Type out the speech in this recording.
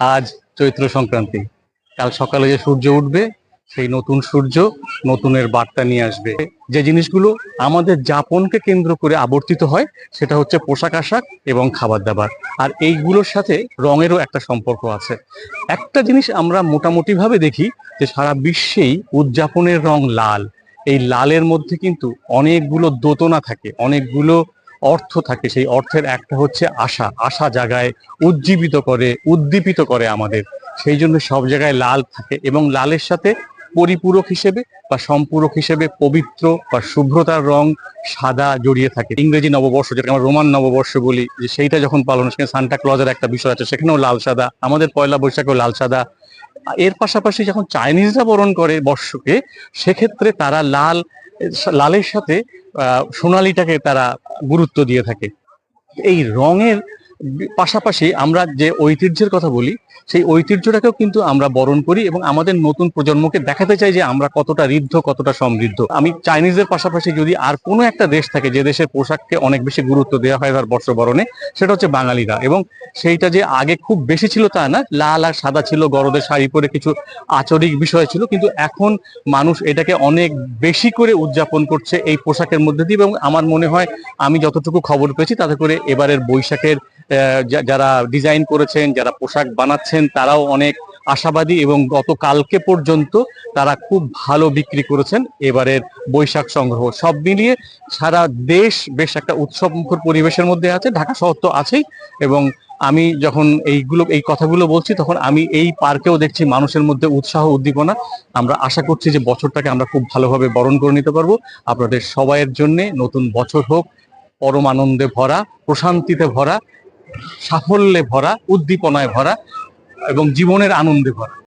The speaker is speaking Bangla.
আজ চৈত্র সংক্রান্তি। কাল সকালে যে সূর্য উঠবে, সেই নতুন সূর্য নতুনের বার্তা নিয়ে আসবে। যে জিনিসগুলো আমাদের যাপনকে কেন্দ্র করে আবর্তিত হয়, সেটা হচ্ছে পোশাক আশাক এবং খাবার দাবার আর এইগুলোর সাথে রঙেরও একটা সম্পর্ক আছে। একটা জিনিস আমরা মোটামুটি ভাবে দেখি যে সারা বিশ্বেই উদযাপনের রং লাল। এই লালের মধ্যে কিন্তু অনেকগুলো দোতনা থাকে, অনেকগুলো অর্থ থাকে, সেই অর্থের একটা হচ্ছে আশা। আশা জাগায় উজ্জীবিত করে, উদ্দীপিত করে আমাদের। সেই জন্য সব জায়গায় লাল থাকে এবং লালের সাথে পরিপূরক হিসেবে বা সম্পূরক হিসেবে পবিত্র বা শুভ্রতার রং সাদা জড়িয়ে থাকে। ইংরেজি নববর্ষ যেটা আমরা রোমান নববর্ষ বলি, যে সেইটা যখন পালন সেখানে সান্টা ক্লজের একটা বিষয় আছে, সেখানেও লাল সাদা, আমাদের পয়লা বৈশাখেও লাল সাদা। এর পাশাপাশি যখন চাইনিজরা বরণ করে বর্ষকে, সেক্ষেত্রে তারা লাল লালের সাথে সোনালিটাকে তারা গুরুত্ব দিয়ে থাকে। এই রঙের পাশাপাশি আমরা যে ঐতিহ্যের কথা বলি, সেই ঐতিহ্যটাকেও কিন্তু আমরা বরণ করি এবং আমাদের নতুন প্রজন্মকে দেখাতে চাই যে আমরা কতটা ঋদ্ধ, কতটা সমৃদ্ধ। আমি চাইনিজের পাশাপাশি যদি আর কোনো একটা দেশ থাকে যে দেশের পোশাককে অনেক বেশি গুরুত্ব দেওয়া হয় তার বর্ষবরণে, সেটা হচ্ছে বাঙালিরা। এবং সেইটা যে আগে খুব বেশি ছিল তা না, লাল আর সাদা ছিল, গরদের শাড়ি পরে কিছু আচরিক বিষয় ছিল, কিন্তু এখন মানুষ এটাকে অনেক বেশি করে উদযাপন করছে এই পোশাকের মধ্যে দিয়ে এবং আমার মনে হয় আমি যতটুকু খবর পেয়েছি তাতে করে এবারের বৈশাখের যারা ডিজাইন করেছেন, যারা পোশাক বানাচ্ছেন, তারাও অনেক আশাবাদী এবং গতকালকে পর্যন্ত তারা খুব ভালো বিক্রি করেছেন। এবারের বৈশাখ সংগ্রহ। সব মিলিয়ে সারা দেশ বেশ একটা উৎসব মুখর পরিবেশের মধ্যে আছে, ঢাকা শহর তো আছেই এবং আমি যখন এইগুলো, এই কথাগুলো বলছি, তখন আমি এই পার্কেও দেখছি মানুষের মধ্যে উৎসাহ, উদ্দীপনা। আমরা আশা করছি যে বছরটাকে আমরা খুব ভালোভাবে বরণ করে নিতে পারব। আপনাদের সবাইয়ের জন্য নতুন বছর হোক, পরম আনন্দে ভরা, প্রশান্তিতে ভরা। সাফল্যে ভরা উদ্দীপনায় ভরা এবং জীবনের আনন্দে ভরা।